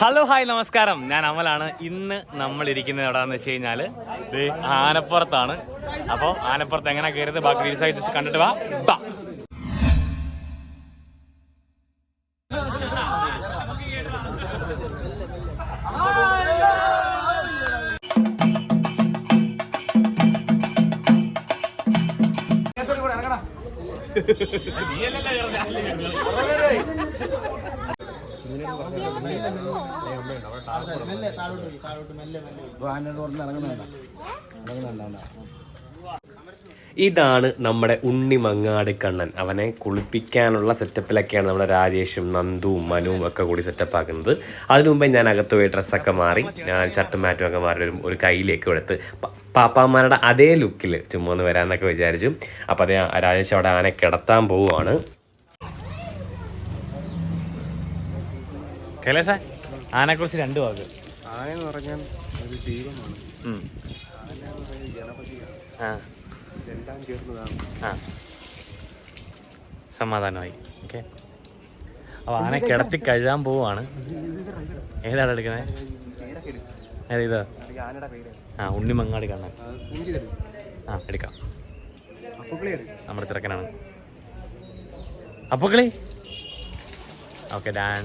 Hello hi നമസ്കാരം. ഞാൻ അമലാണ്. ഇന്ന് നമ്മൾ ഇരിക്കുന്നത് എവിടെയാന്ന് വെച്ച് കഴിഞ്ഞാൽ ആനപ്പുറത്താണ്. അപ്പോൾ ആനപ്പുറത്ത് എങ്ങനെ കയറിയത്? ബാക്കി കണ്ടിട്ട് വാ. ഇതാണ് നമ്മുടെ ഉണ്ണി മങ്ങാട് കണ്ണൻ. അവനെ കുളിപ്പിക്കാനുള്ള സെറ്റപ്പിലൊക്കെയാണ് നമ്മുടെ രാജേഷും നന്ദുവും മനുവും ഒക്കെ കൂടി സെറ്റപ്പ് ആക്കുന്നത്. അതിനു മുമ്പേ ഞാൻ അകത്ത് പോയി ഡ്രസ്സൊക്കെ മാറി ഞാൻ ഷർട്ടും മാറ്റും ഒക്കെ മാറി ഒരു കയ്യിലേക്ക് എടുത്ത് പാപ്പാമാരുടെ അതേ ലുക്കിൽ ചുമ്മാ ഒന്ന് വരാമെന്നൊക്കെ വിചാരിച്ചു. അപ്പോൾ അതേ രാജേഷ് അവിടെ ആനെ കിടത്താൻ പോവുകയാണ്. കൈലാസ ആനെക്കുറിച്ച് രണ്ട് വാക്ക്. ആയെന്ന് പറഞ്ഞാൽ ഒരു ദൈവമാണ്. ഉം. ആ. രണ്ടാം ചേർന്നതാണ്. ആ. സമാധാനമായി. ഓക്കെ. അപ്പോൾ ആനെ കിടത്തി കഴുകാൻ പോവാണ് ഏതാണ് എടുക്കുന്നത് ഏത് ഇതാ? ആ ഉണ്ണി മങ്ങാടി കണ്ണൻ. ആ എടുക്കാം. നമ്മുടെ ചെറുക്കനാണ്. അപ്പൊക്കളി? Okay done.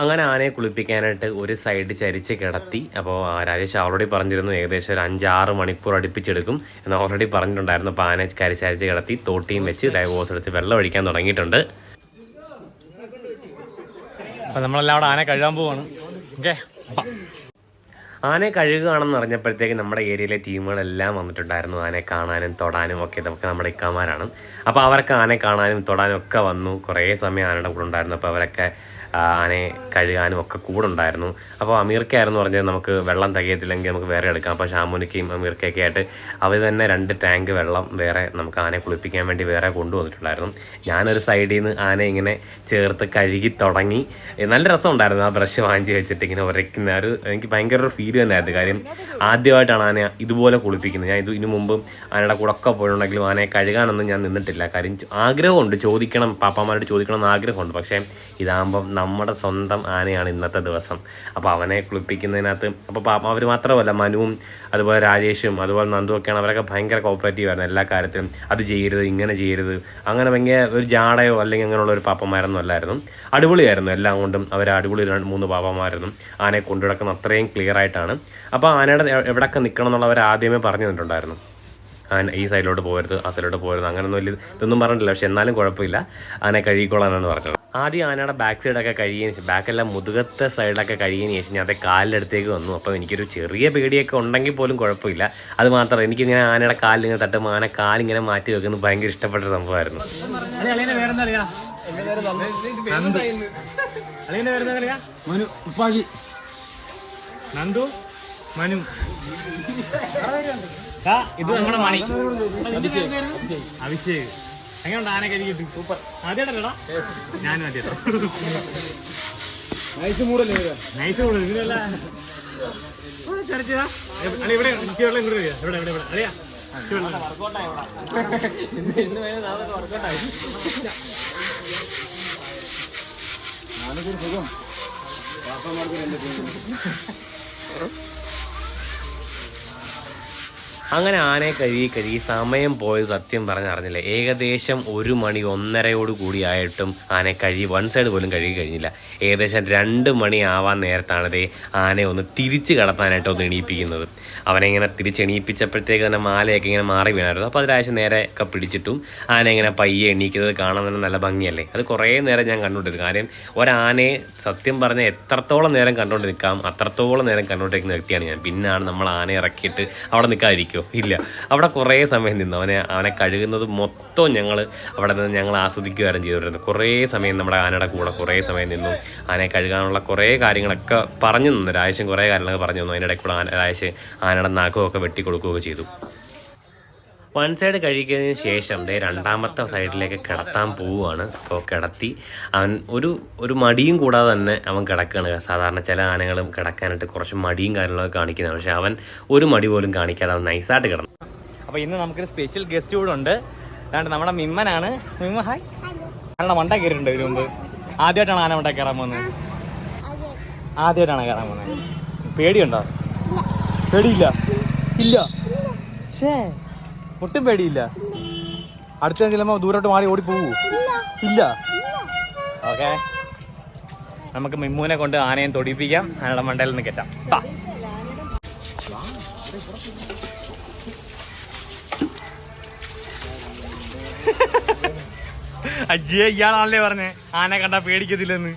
അങ്ങനെ ആനയെ കുളിപ്പിക്കാനായിട്ട് ഒരു സൈഡ് ചരിച്ച് കിടത്തി. അപ്പോൾ രാജേഷ് ഓൾറെഡി പറഞ്ഞിരുന്നു ഏകദേശം ഒരു അഞ്ചാറ് മണിക്കൂർ അടുപ്പിച്ചെടുക്കും എന്ന് ഓൾറെഡി പറഞ്ഞിട്ടുണ്ടായിരുന്നു. അപ്പോൾ ആനയെ കരിച്ചരിച്ച് കിടത്തി തോട്ടിയും വെച്ച് ലൈവ് ഹോസ് എടുത്ത് വെള്ളം ഒഴിക്കാൻ തുടങ്ങിയിട്ടുണ്ട്. അപ്പോൾ നമ്മളെല്ലാം അവിടെ ആനയെ കഴുകാൻ പോവാണ്. ഓക്കെ ആനയെ കഴുകുകയാണെന്ന് അറിഞ്ഞപ്പോഴത്തേക്ക് നമ്മുടെ ഏരിയയിലെ ടീമുകളെല്ലാം വന്നിട്ടുണ്ടായിരുന്നു. ആനയെ കാണാനും തൊടാനും ഒക്കെ ഇതൊക്കെ നമ്മുടെ ഇക്കാമാരാണ്. അപ്പോൾ അവരൊക്കെ ആനയെ കാണാനും തൊടാനും ഒക്കെ വന്നു. കുറേ സമയം ആനയുടെ കൂടെ ഉണ്ടായിരുന്നു. അപ്പോൾ അവരൊക്കെ ആനയെ കഴുകാനും ഒക്കെ കൂടെ ഉണ്ടായിരുന്നു അപ്പോൾ അമീർക്കായിരുന്നു പറഞ്ഞത് നമുക്ക് വെള്ളം തികയത്തില്ലെങ്കിൽ നമുക്ക് വേറെ എടുക്കാം. അപ്പോൾ ഷാമുനിക്കയും അമീർക്കയൊക്കെ ആയിട്ട് അവർ തന്നെ രണ്ട് ടാങ്ക് വെള്ളം വേറെ നമുക്ക് ആനയെ കുളിപ്പിക്കാൻ വേണ്ടി വേറെ കൊണ്ടുവന്നിട്ടുണ്ടായിരുന്നു. ഞാനൊരു സൈഡിൽ നിന്ന് ആനയെ ഇങ്ങനെ ചേർത്ത് കഴുകി തുടങ്ങി. നല്ല രസം ഉണ്ടായിരുന്നു ആ ബ്രഷ് വാങ്ങിച്ച് വെച്ചിട്ട് ഇങ്ങനെ ഉരയ്ക്കുന്ന ഒരു എനിക്ക് ഭയങ്കര ഒരു ഫീൽ തന്നെയായിരുന്നു. കാര്യം ആദ്യമായിട്ടാണ് ആനയെ ഇതുപോലെ കുളിപ്പിക്കുന്നത്. ഞാൻ ഇത് ഇതിനു മുമ്പ് ആനയുടെ കൂടെ ഒക്കെ പോയിട്ടുണ്ടെങ്കിലും ആനയെ കഴുകാനൊന്നും ഞാൻ നിന്നിട്ടില്ല. കാര്യം ആഗ്രഹമുണ്ട്. ചോദിക്കണം പാപ്പാമാരോട് ചോദിക്കണം എന്ന് ആഗ്രഹമുണ്ട്. പക്ഷേ ഇതാകുമ്പം നമ്മുടെ സ്വന്തം ആനയാണ് ഇന്നത്തെ ദിവസം. അപ്പോൾ അവനെ കുളിപ്പിക്കുന്നതിനകത്ത് അപ്പോൾ അവർ മാത്രമല്ല മനുവും അതുപോലെ രാജേഷും അതുപോലെ നന്ദുവും ഒക്കെയാണ് അവരൊക്കെ ഭയങ്കര കോപ്പറേറ്റീവ് ആയിരുന്നു എല്ലാ കാര്യത്തിലും. അത് ചെയ്യരുത് ഇങ്ങനെ ചെയ്യരുത്. അങ്ങനെ ഭയങ്കര ഒരു ജാടയോ അല്ലെങ്കിൽ അങ്ങനെയുള്ള ഒരു പാപ്പന്മാരൊന്നും അല്ലായിരുന്നു. അടിപൊളിയായിരുന്നു എല്ലാം കൊണ്ടും. അവർ അടിപൊളി രണ്ട് മൂന്ന് പാപ്പന്മാരായിരുന്നു. ആനയെ കൊണ്ടുനടക്കുന്ന അത്രയും ക്ലിയർ ആയിട്ടാണ്. അപ്പോൾ ആനയുടെ എവിടെയൊക്കെ നിൽക്കണം എന്നുള്ളവർ ആദ്യമേ പറഞ്ഞു തന്നിട്ടുണ്ടായിരുന്നു. ആന ഈ സൈഡിലോട്ട് പോകരുത് ആ സൈഡിലോട്ട് പോകരുത്. അങ്ങനെയൊന്നും വലിയ ഇതൊന്നും പറഞ്ഞിട്ടില്ല. പക്ഷെ എന്നാലും കുഴപ്പമില്ല. ആനെ കഴുകിക്കോളാനാണ് പറഞ്ഞത്. ആദ്യം ആനയുടെ ബാക്ക് സൈഡൊക്കെ കഴിയുന്ന ശേഷം ബാക്കെല്ലാം മുതുകത്തെ സൈഡൊക്കെ കഴിയുന്ന ശേഷം ഞാൻ അത് കാലിന്റെ അടുത്തേക്ക് വന്നു. അപ്പോൾ എനിക്കൊരു ചെറിയ പേടിയൊക്കെ ഉണ്ടെങ്കിൽ പോലും കുഴപ്പമില്ല. അത് മാത്രമല്ല എനിക്കിങ്ങനെ ആനയുടെ കാലിങ്ങനെ തട്ടുമ്പോൾ ആന കാലിങ്ങനെ മാറ്റി വെക്കുന്നത് ഭയങ്കര ഇഷ്ടപ്പെട്ട ഒരു സംഭവമായിരുന്നു നന്ദു. മനു ആ, ഇത് നമ്മുടെ മണി. അഭിഷേക്. എങ്ങനെയുണ്ട് ആന കിട്ടി. സൂപ്പർ. ആദ്യമായിട്ടല്ലടാ? ഞാനും ആദ്യമായിട്ടോ. നൈസ് മൂടല്ലേ നൈസ് കൂടുതൽ ഇതിനല്ല ചരച്ചതാ. അല്ല ഇവിടെ ഇച്ചിരി വെള്ളം ഇങ്ങോട്ട് വരിക. ഇവിടെ ഇവിടെ ഇവിടെ. അറിയാ. ഞാനൊക്കെ സുഖം പാപ്പന്മാർക്ക് രണ്ട് അങ്ങനെ ആനയെ കഴുകി കഴുകി സമയം പോയ സത്യം പറഞ്ഞറിഞ്ഞില്ല ഏകദേശം ഒരു മണി ഒന്നരയോട് കൂടിയായിട്ടും ആനയെ കഴുകി വൺ സൈഡ് പോലും കഴുകി കഴിഞ്ഞില്ല. ഏകദേശം രണ്ട് മണി ആവാൻ നേരത്താണ് ദേ ആനയെ ഒന്ന് തിരിച്ച് കടത്താനായിട്ട് ഒന്ന് എണീപ്പിക്കുന്നത്. അവനെ ഇങ്ങനെ തിരിച്ചെണീപ്പിച്ചപ്പോഴത്തേക്ക് തന്നെ മാലയൊക്കെ ഇങ്ങനെ മാറി വീണായിരുന്നു. അപ്പോൾ അതിനാവശ്യം നേരെ ഒക്കെ പിടിച്ചിട്ടും ആന ഇങ്ങനെ പയ്യെ എണീക്കുന്നത് കാണാൻ തന്നെ നല്ല ഭംഗിയല്ലേ? അത് കുറേ നേരം ഞാൻ കണ്ടുകൊണ്ടിരുന്നു. കാര്യം ഒരാനയെ സത്യം പറഞ്ഞാൽ എത്രത്തോളം നേരം കണ്ടുകൊണ്ട് നിൽക്കാം അത്രത്തോളം നേരം കണ്ടുകൊണ്ടിരിക്കുന്ന വ്യക്തിയാണ് ഞാൻ. പിന്നാണ് നമ്മൾ ആനയെ ഇറക്കിയിട്ട് അവിടെ നിൽക്കാതിരിക്കുമോ ഇല്ല. അവിടെ കുറേ സമയം നിന്നു. അവനെ അവനെ കഴുകുന്നത് മൊത്തം ഞങ്ങൾ അവിടെ നിന്ന് ഞങ്ങൾ ആസ്വദിക്കുകയായിരുന്നു ചെയ്തുകൊണ്ടിരുന്നത്. കുറേ സമയം നമ്മുടെ ആനയുടെ കൂടെ കുറേ സമയം നിന്നു. ആനയെ കഴുകാനുള്ള കുറേ കാര്യങ്ങളൊക്കെ പറഞ്ഞു തന്നു രാവശ്യം കുറേ കാര്യങ്ങളൊക്കെ പറഞ്ഞു തന്നു. അതിന്റെ ഇടയിൽ കൂടെ ആന രാവശ്യം ആനയുടെ നഖമൊക്കെ വെട്ടി കൊടുക്കുകയൊക്കെ ചെയ്തു. വൺ സൈഡ് കഴിക്കുന്നതിന് ശേഷം ദേ രണ്ടാമത്തെ സൈഡിലേക്ക് കിടത്താൻ പോവുകയാണ്. അപ്പോൾ കിടത്തി അവൻ ഒരു ഒരു മടിയും കൂടാതെ തന്നെ അവൻ കിടക്കുകയാണ്. സാധാരണ ചില ആനകളും കിടക്കാനായിട്ട് കുറച്ച് മടിയും കാര്യങ്ങളൊക്കെ കാണിക്കുന്നതാണ്. പക്ഷേ അവൻ ഒരു മടി പോലും കാണിക്കാതെ അവൻ നൈസായിട്ട് കിടന്നു. അപ്പോൾ ഇന്ന് നമുക്കൊരു സ്പെഷ്യൽ ഗസ്റ്റ് കൂടെ ഉണ്ട്. അതാണ്ട് നമ്മുടെ മിമ്മനാണ്. മിമ്മ ഹായ് ആനയുടെ മണ്ട കയറിയിട്ടുണ്ട് ഇതിനു മുമ്പ്. ആദ്യമായിട്ടാണ് ആന മണ്ട കയറാൻ പോകുന്നത്. ആദ്യമായിട്ടാണ് കയറാൻ പോകുന്നത്. പേടിയുണ്ടോ? പേടിയില്ല? ഇല്ല. ഷേ ഒട്ടും പേടിയില്ല. അടുത്ത ചെല്ലുമ്പോൾ ദൂരോട്ട് മാറി ഓടി പോകൂ ഇല്ല. ഓക്കെ. നമുക്ക് മിമ്മൂനെ കൊണ്ട് ആനയും തൊടിപ്പിക്കാം. ആനയുടെ മണ്ടയിൽ നിന്ന് കെട്ടാം അജ്ജേ ഇയാളാണല്ലേ പറഞ്ഞേ? ആന കണ്ട പേടിക്കത്തില്ലെന്ന്.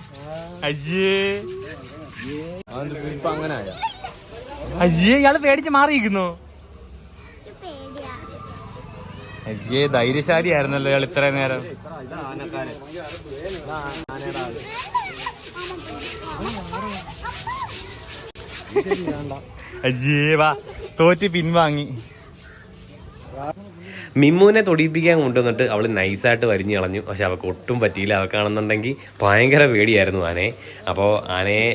അജ്ജേ. അജ്ജേ ഇയാൾ പേടിച്ച് മാറിയിരിക്കുന്നു? അജ്ജേ ധൈര്യശാലി ആയിരുന്നല്ലോ ഇയാൾ ഇത്രയും നേരം. അജ്ജേ വാ തോറ്റ് പിൻവാങ്ങി. മിമ്മുവിനെ തൊടിയിപ്പിക്കാൻ കൊണ്ടുവന്നിട്ട് അവൾ നൈസായിട്ട് വരിഞ്ഞ് കളഞ്ഞു. പക്ഷെ അവൾക്ക് ഒട്ടും പറ്റിയില്ല. അവൾക്കാണെന്നുണ്ടെങ്കിൽ ഭയങ്കര പേടിയായിരുന്നു ആനയെ. അപ്പോൾ ആനയെ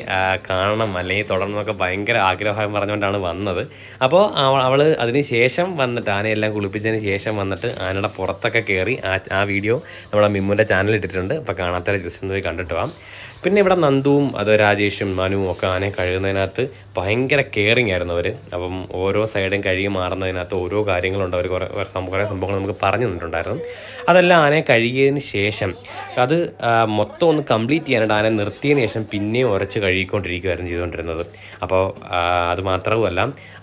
കാണണം അല്ലെങ്കിൽ തുടരണം എന്നൊക്കെ ഭയങ്കര ആഗ്രഹം പറഞ്ഞുകൊണ്ടാണ് വന്നത്. അപ്പോൾ അവൾ അതിന് ശേഷം വന്നിട്ട് ആനയെല്ലാം കുളിപ്പിച്ചതിന് ശേഷം വന്നിട്ട് ആനയുടെ പുറത്തൊക്കെ കയറി ആ വീഡിയോ നമ്മുടെ മിമ്മുവിന്റെ ചാനലിൽ ഇട്ടിട്ടുണ്ട്. അപ്പോൾ കാണാത്തവരെ ജസ്റ്റ് ഒന്ന് പോയി കണ്ടിട്ട് പോവാം പിന്നെ ഇവിടെ നന്ദുവും അത് രാജേഷും മനുവും ഒക്കെ ആനയെ കഴുകുന്നതിനകത്ത് ഭയങ്കര കെയറിങ് ആയിരുന്നു അവർ അപ്പം ഓരോ സൈഡും കഴുകി മാറുന്നതിനകത്ത് ഓരോ കാര്യങ്ങളുണ്ട് അവർ കുറേ കുറേ സംഭവങ്ങൾ നമുക്ക് പറഞ്ഞു തന്നിട്ടുണ്ടായിരുന്നു. അതെല്ലാം ആനയെ കഴുകിയതിന് ശേഷം അത് മൊത്തം ഒന്ന് കംപ്ലീറ്റ് ചെയ്യാനായിട്ട് ആനയെ നിർത്തിയതിന് ശേഷം പിന്നെയും ഉരച്ച് കഴുകിക്കൊണ്ടിരിക്കുകയായിരുന്നു ചെയ്തുകൊണ്ടിരുന്നത്. അപ്പോൾ അത് മാത്രവുമല്ല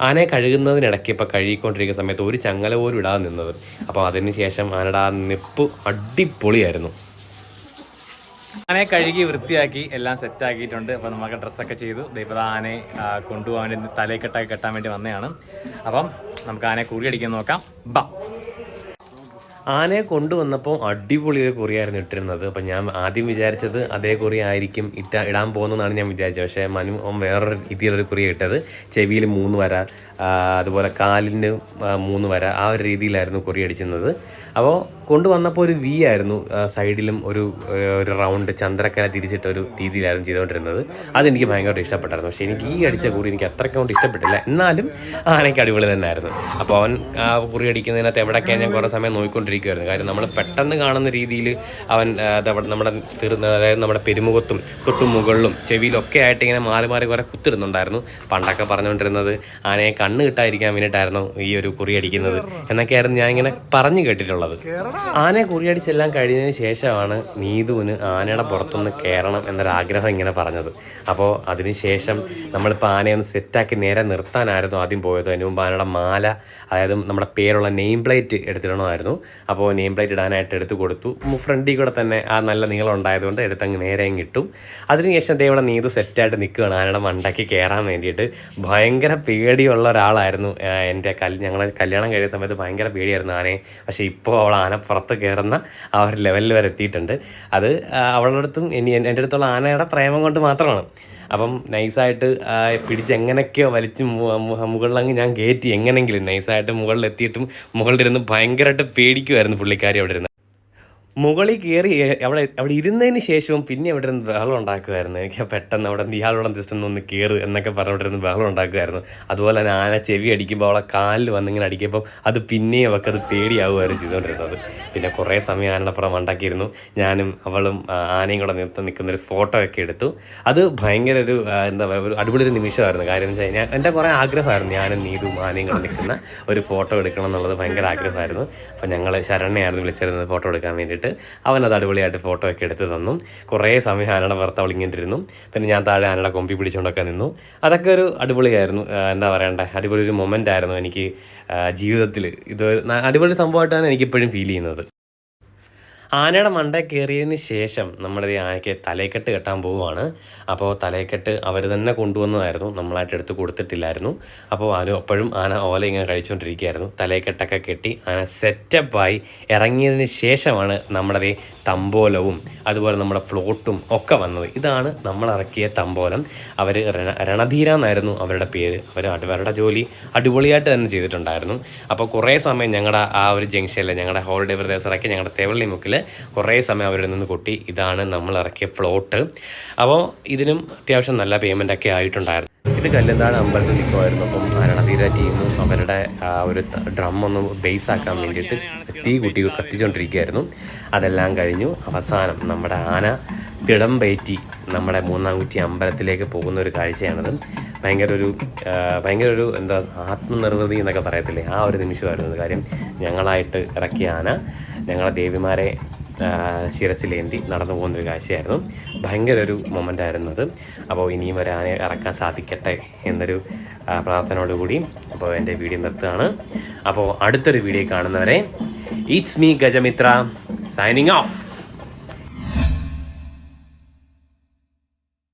ആനയെ കഴുകുന്നതിനിടയ്ക്ക് ഇപ്പോൾ കഴുകിക്കൊണ്ടിരിക്കുന്ന സമയത്ത് ഒരു ചങ്ങല പോലും ഇടാതെ നിന്നത്. അപ്പോൾ അതിന് ശേഷം ആനയുടെ ആ നിപ്പ് അടിപൊളിയായിരുന്നു. ആനയെ കഴുകി വൃത്തിയാക്കി എല്ലാം സെറ്റ് ആക്കിയിട്ടുണ്ട് അപ്പോൾ നമുക്ക് ഡ്രസ്സൊക്കെ ചെയ്തു. ദൈവത ആനയെ കൊണ്ടുപോകാൻ വേണ്ടി തലയെക്കെട്ടാക്കി കെട്ടാൻ വേണ്ടി വന്നതാണ് അപ്പം നമുക്ക് ആനയെ കുറി അടിക്കാൻ നോക്കാം. ബാ. ആനയെ കൊണ്ടുവന്നപ്പോൾ അടിപൊളി ഒരു കുറിയായിരുന്നു ഇട്ടിരുന്നത്. അപ്പം ഞാൻ ആദ്യം വിചാരിച്ചത് അതേ കുറി ആയിരിക്കും ഇട്ട ഇടാൻ പോകുന്നതെന്നാണ് ഞാൻ വിചാരിച്ചത്. പക്ഷേ മനു വേറൊരു രീതിയിലൊരു കുറി ഇട്ടത്. ചെവിയിൽ മൂന്ന് വര അതുപോലെ കാലിന് മൂന്ന് വര ആ ഒരു രീതിയിലായിരുന്നു കുറി അടിച്ചിരുന്നത്. അപ്പോൾ കൊണ്ടുവന്നപ്പോൾ ഒരു വി ആയിരുന്നു സൈഡിലും ഒരു ഒരു റൗണ്ട് ചന്ദ്രക്കല തിരിച്ചിട്ട ഒരു രീതിയിലായിരുന്നു ചെയ്തുകൊണ്ടിരുന്നത്. അതെനിക്ക് ഭയങ്കരമായിട്ട് ഇഷ്ടപ്പെട്ടായിരുന്നു. പക്ഷേ എനിക്ക് ഈ അടിച്ച കുറി എനിക്ക് അത്രയ്ക്ക് ഇഷ്ടപ്പെട്ടില്ല. എന്നാലും ആനയ്ക്ക് അടിപൊളി തന്നെയായിരുന്നു. അപ്പോൾ അവൻ ആ കുറി അടിക്കുന്നതിനകത്ത് എവിടെയൊക്കെ ഞാൻ കുറേ സമയം നോക്കിക്കൊണ്ടിരിക്കുമായിരുന്നു കാര്യം നമ്മൾ പെട്ടെന്ന് കാണുന്ന രീതിയിൽ അവൻ നമ്മുടെ തീർന്ന അതായത് നമ്മുടെ പെരുമുഖത്തും തൊട്ടു മുകളിലും ചെവിയിലൊക്കെ ആയിട്ട് ഇങ്ങനെ മാറി മാറി കുറേ കുത്തിരുന്നുണ്ടായിരുന്നു പണ്ടൊക്കെ പറഞ്ഞുകൊണ്ടിരുന്നത് ആനയെ കണ്ണ് കിട്ടാതിരിക്കാൻ വേണ്ടിയിട്ടായിരുന്നു ഈ ഒരു കുറി അടിക്കുന്നത്. എന്നൊക്കെയായിരുന്നു ഞാൻ ഇങ്ങനെ പറഞ്ഞു കേട്ടിട്ടുള്ളത്. ആനയെ കുറിയടിച്ചെല്ലാം കഴിഞ്ഞതിന് ശേഷമാണ് നീതുവിന് ആനയുടെ പുറത്തുനിന്ന് കയറണം എന്നൊരാഗ്രഹം ഇങ്ങനെ പറഞ്ഞത്. അപ്പോൾ അതിനുശേഷം നമ്മളിപ്പോൾ ആനയെ ഒന്ന് സെറ്റാക്കി നേരെ നിർത്താനായിരുന്നു ആദ്യം പോയത്. അതിന് മുമ്പ് ആനയുടെ മാല അതായത് നമ്മുടെ പേരുള്ള നെയിം പ്ലേറ്റ് എടുത്തിടണമായിരുന്നു. അപ്പോൾ നെയിം പ്ലേറ്റ് ഇടാനായിട്ട് എടുത്തു കൊടുത്തു. ഫ്രണ്ടിൽ കൂടെ തന്നെ ആ നല്ല നീളം ഉണ്ടായതുകൊണ്ട് എടുത്തങ്ങ് നേരെയും കിട്ടും അതിനുശേഷം ഇവിടെ നീതു സെറ്റായിട്ട് നിൽക്കുകയാണ് ആനയുടെ മണ്ടയ്ക്ക് കയറാൻ വേണ്ടിയിട്ട്. ഭയങ്കര പേടിയുള്ള ഒരാളായിരുന്നു എന്റെ കൽ ഞങ്ങൾ കല്യാണം കഴിയുന്ന സമയത്ത് ഭയങ്കര പേടിയായിരുന്നു ആനയെ. പക്ഷേ ഇപ്പോൾ അവൾ ആന പുറത്ത് കയറുന്ന ആ ഒരു ലെവലിൽ വരെ എത്തിയിട്ടുണ്ട്. അത് അവളുടെ അടുത്തും ഇനി എന്റെ അടുത്തുള്ള ആനയുടെ പ്രേമം കൊണ്ട് മാത്രമാണ്. അപ്പം നൈസായിട്ട് പിടിച്ച് എങ്ങനെയൊക്കെയോ വലിച്ച് മുകളിലങ്ങ് ഞാൻ കയറ്റി എങ്ങനെങ്കിലും നൈസായിട്ട് മുകളിലെത്തിയിട്ടും മുകളിലിരുന്ന് ഭയങ്കരമായിട്ട് പേടിക്കുമായിരുന്നു പുള്ളിക്കാരി അവിടെ ഇരുന്ന്. മുകളിൽ കയറി അവിടെ അവിടെ ഇരുന്നതിന് ശേഷവും പിന്നെ അവിടെ ഇരുന്ന് ബഹളം ഉണ്ടാക്കുമായിരുന്നു എനിക്ക് പെട്ടെന്ന് അവിടെ ഇയാളോടെ ജസ്റ്റ് ഒന്ന് ഒന്ന് എന്നൊക്കെ പറഞ്ഞ് അവിടെ ഇരുന്ന് ബഹളം ഉണ്ടാക്കുമായിരുന്നു അതുപോലെ തന്നെ ആന ചെവി അടിക്കുമ്പോൾ അവളെ കാലിൽ വന്നിങ്ങനെ അടിക്കുമ്പോൾ അത് പിന്നെയും അവൾക്ക് അത് പേടിയാവുമായിരുന്നു ചെയ്തുകൊണ്ടിരുന്നത്. പിന്നെ കുറേ സമയം ആനയുടെ പുറം ഉണ്ടാക്കിയിരുന്നു ഞാനും അവളും ആനയും കൂടെ നിർത്തി നിൽക്കുന്നൊരു ഫോട്ടോ ഒക്കെ എടുത്തു. അത് ഭയങ്കര ഒരു എന്താ പറയുക ഒരു അടിപൊളി ഒരു നിമിഷമായിരുന്നു. കാര്യം എന്ന് വെച്ച് കഴിഞ്ഞാൽ എന്റെ കുറേ ആഗ്രഹമായിരുന്നു ഞാനും നീതും ആനയും കൂടെ നിൽക്കുന്ന ഒരു ഫോട്ടോ എടുക്കണം എന്നുള്ളത് ഭയങ്കര ആഗ്രഹമായിരുന്നു. അപ്പോൾ ഞങ്ങൾ ശരണ്യായിരുന്നു വിളിച്ചിരുന്നത് ഫോട്ടോ എടുക്കാൻ വേണ്ടിയിട്ട്. കണ്ടിട്ട് അത് അടിപൊളിയായിട്ട് ഫോട്ടോ ഒക്കെ എടുത്ത് തന്നു. കുറേ സമയം ആനയുടെ ഇങ്ങനെ ഇരുന്നു പിന്നെ ഞാൻ താഴെ ആനയുടെ കൊമ്പി പിടിച്ചുകൊണ്ടൊക്കെ നിന്നു. അതൊക്കെ ഒരു അടിപൊളിയായിരുന്നു. എന്താ പറയണ്ടേ? അടിപൊളി ഒരു മൊമെന്റ് ആയിരുന്നു എനിക്ക് ജീവിതത്തിൽ ഇത് അടിപൊളി സംഭവമായിട്ടാണ് എനിക്കിപ്പോഴും ഫീൽ ചെയ്യുന്നത്. ആനയുടെ മണ്ട കയറിയതിന് ശേഷം നമ്മുടെ ഈ ആനയ്ക്ക് തലയ്ക്കെട്ട് കെട്ടാൻ പോവുകയാണ്. അപ്പോൾ തലയ്ക്കെട്ട് അവർ തന്നെ കൊണ്ടുവന്നതായിരുന്നു. നമ്മളായിട്ട് എടുത്ത് കൊടുത്തിട്ടില്ലായിരുന്നു. അപ്പോൾ ആന അപ്പോഴും ആന ഓല ഇങ്ങനെ കഴിച്ചുകൊണ്ടിരിക്കുകയായിരുന്നു തലയ്ക്കെട്ടൊക്കെ കെട്ടി ആന സെറ്റപ്പായി ഇറങ്ങിയതിന് ശേഷമാണ് നമ്മുടെ ഈ തമ്പോലവും അതുപോലെ നമ്മുടെ ഫ്ലോട്ടും ഒക്കെ വന്നത്. ഇതാണ് നമ്മൾ ഇറക്കിയ തമ്പോലം. അവർ രണധീര എന്നായിരുന്നു അവരുടെ പേര്. അവർ അവരുടെ ജോലി അടിപൊളിയായിട്ട് തന്നെ ചെയ്തിട്ടുണ്ടായിരുന്നു. അപ്പോൾ കുറേ സമയം ഞങ്ങളുടെ ആ ഒരു ജംഗ്ഷനിൽ ഞങ്ങളുടെ ഹോളിഡേ ബ്രദേഴ്സ് ഇറക്കി ഞങ്ങളുടെ തേവള്ളി മുക്കിൽ കുറേ സമയം അവരിൽ നിന്ന് കൊട്ടി ഇതാണ് നമ്മൾ ഇറക്കിയ ഫ്ലോട്ട് അപ്പോൾ ഇതിനും അത്യാവശ്യം നല്ല പേയ്മെന്റ് ഒക്കെ ആയിട്ടുണ്ടായിരുന്നു. ഇത് കല്ലെന്താണ് അമ്പലത്തിൽ നിൽക്കുമായിരുന്നു. അപ്പം രണധീര ടീമും അവരുടെ ആ ഒരു ഡ്രം ഒന്ന് ബേസ് ആക്കാൻ വേണ്ടിയിട്ട് തീ കുട്ടി കത്തിച്ചുകൊണ്ടിരിക്കുകയായിരുന്നു അതെല്ലാം കഴിഞ്ഞു. അവസാനം നമ്മുടെ ആന തിടം പയറ്റി നമ്മുടെ മൂന്നാംകുറ്റി അമ്പലത്തിലേക്ക് പോകുന്ന ഒരു കാഴ്ചയാണത്. ഭയങ്കര ഒരു ഭയങ്കര ഒരു എന്താ ആത്മനിർവൃതി എന്നൊക്കെ പറയത്തില്ലേ? ആ ഒരു നിമിഷമായിരുന്നു കാര്യം. ഞങ്ങളായിട്ട് ഇറക്കിയ ആന ഞങ്ങളെ ദേവിമാരെ ശിരസിലേന്തി നടന്നു പോകുന്നൊരു കാഴ്ചയായിരുന്നു. ഭയങ്കര ഒരു മൊമെന്റ് ആയിരുന്നു അത്. അപ്പോൾ ഇനിയും ഒരു ആനയെ ഇറക്കാൻ സാധിക്കട്ടെ എന്നൊരു പ്രാർത്ഥനയോടുകൂടി അപ്പോൾ എന്റെ വീഡിയോ നിർത്തുകയാണ്. അപ്പോൾ അടുത്തൊരു വീഡിയോ കാണുന്നവരെ it's me Gajamitra signing off.